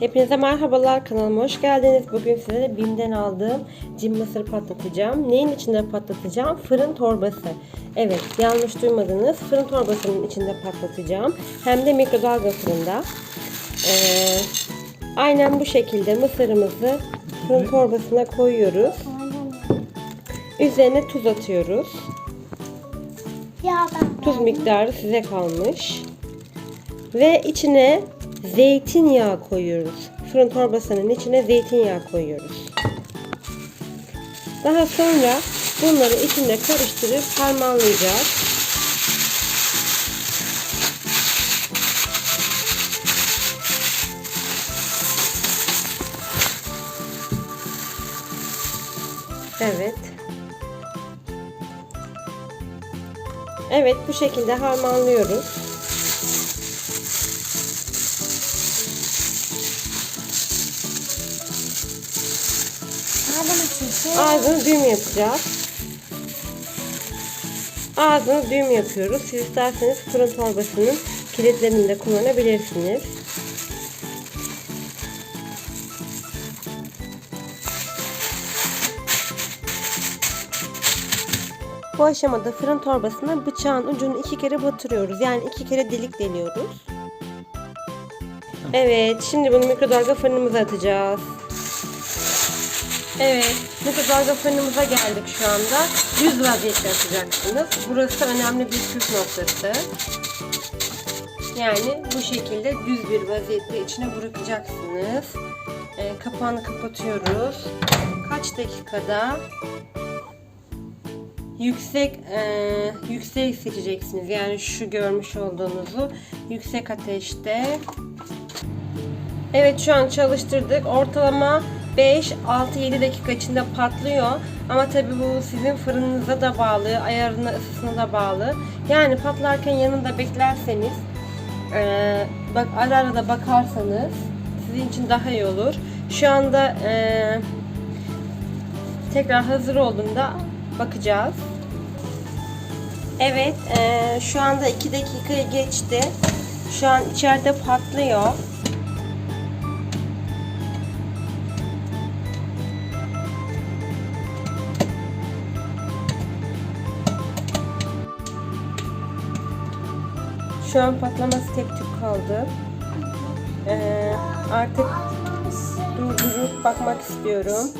Hepinize merhabalar kanalıma hoş geldiniz. Bugün size de BİM'den aldığım cim mısır patlatacağım. Neyin içinde patlatacağım? Fırın torbası. Evet yanlış duymadınız. Fırın torbasının içinde patlatacağım. Hem de mikrodalga fırında. Ee, aynen bu şekilde mısırımızı fırın torbasına koyuyoruz. Üzerine tuz atıyoruz. Tuz miktarı size kalmış. Ve içine zeytinyağı koyuyoruz. Fırın torbasının içine zeytinyağı koyuyoruz. Daha sonra bunları içinde karıştırıp harmanlayacağız. Evet. Evet bu şekilde harmanlıyoruz. Ağzını düğüm yapacağız. Ağzını düğüm yapıyoruz. Siz isterseniz fırın torbasının kilitlerini de kullanabilirsiniz. Bu aşamada fırın torbasına bıçağın ucunu iki kere batırıyoruz. Yani iki kere delik deliyoruz. Evet, şimdi bunu mikrodalga fırınımıza atacağız. Evet, mikrodalga fırınımıza geldik şu anda. Düz vaziyette atacaksınız. Burası önemli bir püf noktası. Yani bu şekilde düz bir vaziyette içine bırakacaksınız. Ee, kapağını kapatıyoruz. Kaç dakikada? Yüksek e, yüksek seçeceksiniz. Yani şu görmüş olduğunuzu yüksek ateşte. Evet şu an çalıştırdık. Ortalama 5, 6, 7 dakika içinde patlıyor. Ama tabi bu sizin fırınınıza da bağlı, ayarına, ısısına da bağlı. Yani patlarken yanında beklerseniz, e, bak ara ara da bakarsanız sizin için daha iyi olur. Şu anda e, tekrar hazır olduğunda bakacağız. Evet, e, şu anda 2 dakikayı geçti. Şu an içeride patlıyor. Şu an patlaması tek tük kaldı. Ee, artık durdurup bakmak istiyorum.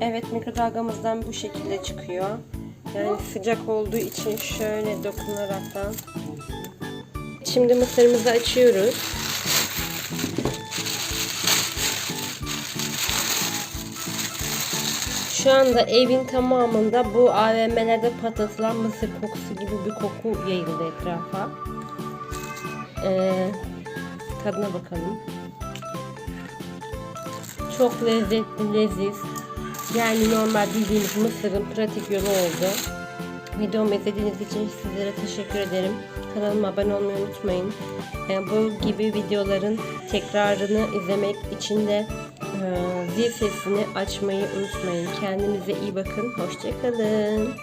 Evet mikrodalgamızdan bu şekilde çıkıyor. Yani sıcak olduğu için şöyle dokunaraktan. Şimdi mısırımızı açıyoruz. Şu anda evin tamamında bu AVM'lerde patlatılan mısır kokusu gibi bir koku yayıldı etrafa. Ee, tadına bakalım. Çok lezzetli, leziz. Yani normal bildiğimiz mısırın pratik yolu oldu. Videomu izlediğiniz için sizlere teşekkür ederim. Kanalıma abone olmayı unutmayın. Ee, bu gibi videoların tekrarını izlemek için de zil sesini açmayı unutmayın. Kendinize iyi bakın. Hoşçakalın.